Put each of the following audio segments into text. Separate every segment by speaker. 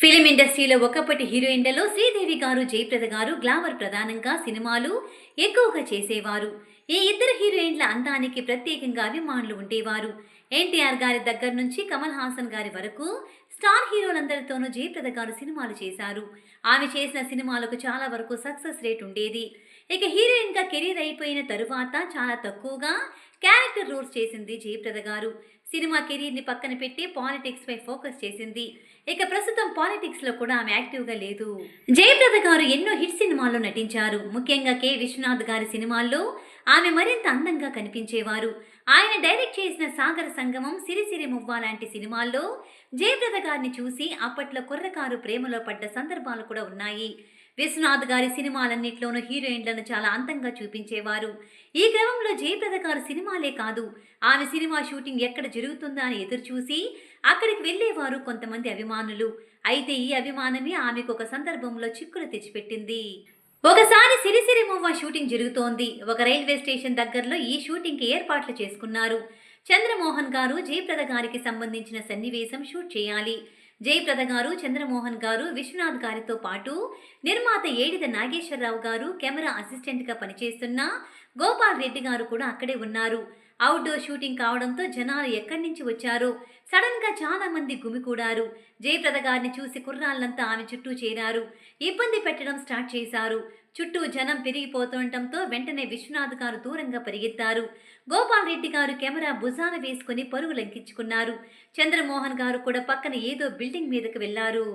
Speaker 1: Film ఇండస్ట్రీలో ఒకప్పటి హీరోయిన్లలో శ్రీదేవి గారు జయప్రద గారు గ్లామర్ ప్రధానంగా సినిమాలు ఎక్కువగా చేసేవారు. ఈ ఇద్దరు హీరోయిన్ల అందానికి ప్రత్యేకంగా అభిమానులు ఉండేవారు. ఎన్టీఆర్ గారి దగ్గర నుంచి కమల్ హాసన్ గారి వరకు స్టార్ హీరోలందరితోనూ జయప్రద గారు సినిమాలు చేశారు. ఆమె చేసిన సినిమాలకు చాలా వరకు సక్సెస్ రేట్ ఉండేది. ఇక హీరోయిన్గా కెరీర్ అయిపోయిన తరువాత చాలా తక్కువగా క్యారెక్టర్ రోల్స్ చేసింది జయప్రద గారు. సినిమా కెరీర్ని పక్కన పెట్టి పాలిటిక్స్ పై ఫోకస్ చేసింది. ఇక ప్రస్తుతం పాలిటిక్స్లో కూడా ఆమె యాక్టివ్గా లేదు. జయప్రద గారు ఎన్నో హిట్ సినిమాల్లో నటించారు. ముఖ్యంగా కె. విశ్వనాథ్ గారి సినిమాల్లో ఆమె మరింత అందంగా కనిపించేవారు. ఆయన డైరెక్ట్ చేసిన సాగర సంగమం సిరిసిరి మువ్వ లాంటి సినిమాల్లో జయప్రద గారిని చూసి అప్పట్లో కుర్రకారు ప్రేమలో పడ్డ సందర్భాలు కూడా ఉన్నాయి. విశ్వనాథ్ గారి సినిమాలన్నింటిలోనూ హీరోయిన్లను చాలా అందంగా చూపించేవారు. ఈ క్రమంలో జయప్రద గారు సినిమాలే కాదు ఆమె సినిమా షూటింగ్ ఎక్కడ జరుగుతుందా అని ఎదురుచూసి అక్కడికి వెళ్ళేవారు కొంతమంది అభిమానులు. అయితే ఈ అభిమానమే ఆమెకు ఒక సందర్భంలో చిక్కులు తెచ్చిపెట్టింది. ఒకసారి సిరిసిరి మువ్వ షూటింగ్ జరుగుతోంది. ఒక రైల్వే స్టేషన్ దగ్గరలో ఈ షూటింగ్కి ఏర్పాట్లు చేసుకున్నారు. చంద్రమోహన్ గారు జయప్రద గారికి సంబంధించిన సన్నివేశం షూట్ చేయాలి. జయప్రద గారు చంద్రమోహన్ గారు విశ్వనాథ్ గారితో పాటు నిర్మాత ఏడిద నాగేశ్వరరావు గారు కెమెరా అసిస్టెంట్గా పనిచేస్తున్న గోపాల్ రెడ్డి గారు కూడా అక్కడే ఉన్నారు. అవుట్డోర్ షూటింగ్ కావడంతో జనాలు ఎక్కడి నుంచి వచ్చారో సడన్గా చాలామంది గుమికూడారు జయప్రద గారిని చూసి కుర్రాళ్ళంతా ఆమె చుట్టూ చేరారు. ఇబ్బంది పెట్టడం స్టార్ట్ చేశారు. చుట్టూ జనం పెరిగిపోతుండటంతో వెంటనే విశ్వనాథ్ గారు దూరంగా పరిగెత్తారు. గోపాల్ రెడ్డి గారు కెమెరా భుజాన వేసుకుని పరుగు లంకించుకున్నారు చంద్రమోహన్ గారు కూడా పక్కన ఏదో బిల్డింగ్ మీదకు వెళ్ళారు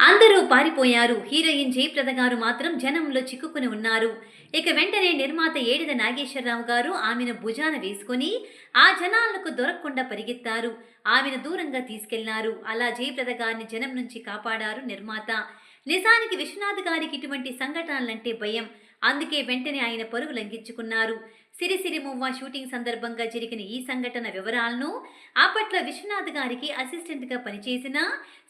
Speaker 1: అందరూ పారిపోయారు. హీరోయిన్ జయప్రద గారు మాత్రం జనంలో చిక్కుకుని ఉన్నారు. ఇక వెంటనే నిర్మాత ఏడిద నాగేశ్వరరావు గారు ఆమెను భుజాన వేసుకొని ఆ జనాలకు దొరకకుండా పరిగెత్తారు. ఆమెను దూరంగా తీసుకెళ్ళారు. అలా జయప్రద గారిని జనం నుంచి కాపాడారు నిర్మాత. నిజానికి విశ్వనాథ్ గారికి ఇటువంటి సంఘటనలంటే భయం. అందుకే వెంటనే ఆయన పరుగు లంఘించుకున్నారు. సిరిసిరి మువ్వ షూటింగ్ సందర్భంగా జరిగిన ఈ సంఘటన వివరాలను అప్పట్లో విశ్వనాథ్ గారికి అసిస్టెంట్గా పనిచేసిన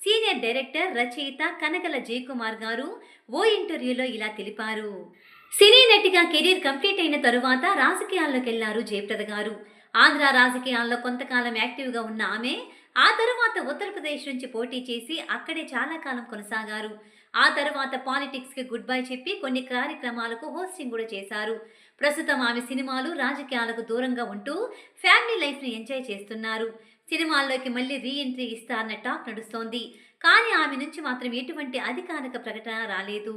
Speaker 1: సీనియర్ డైరెక్టర్ రచయిత కనకల జయకుమార్ గారు ఓ ఇంటర్వ్యూలో ఇలా తెలిపారు. సినీ నటిగా కెరీర్ కంప్లీట్ అయిన తరువాత రాజకీయాల్లోకి వెళ్ళారు జయప్రద గారు. ఆంధ్ర రాజకీయాల్లో కొంతకాలం యాక్టివ్గా ఉన్న ఆమె ఆ తరువాత ఉత్తరప్రదేశ్ నుంచి పోటీ చేసి అక్కడే చాలా కాలం కొనసాగారు. ఆ తర్వాత పాలిటిక్స్కి గుడ్ బై చెప్పి కొన్ని కార్యక్రమాలకు హోస్టింగ్ కూడా చేశారు. ప్రస్తుతం ఆమె సినిమాలు రాజకీయాలకు దూరంగా ఉంటూ ఫ్యామిలీ లైఫ్ని ఎంజాయ్ చేస్తున్నారు. సినిమాల్లోకి మళ్ళీ రీ ఎంట్రీ ఇస్తారన్న టాక్ నడుస్తోంది. కానీ ఆమె నుంచి మాత్రం ఎటువంటి అధికారిక ప్రకటన రాలేదు.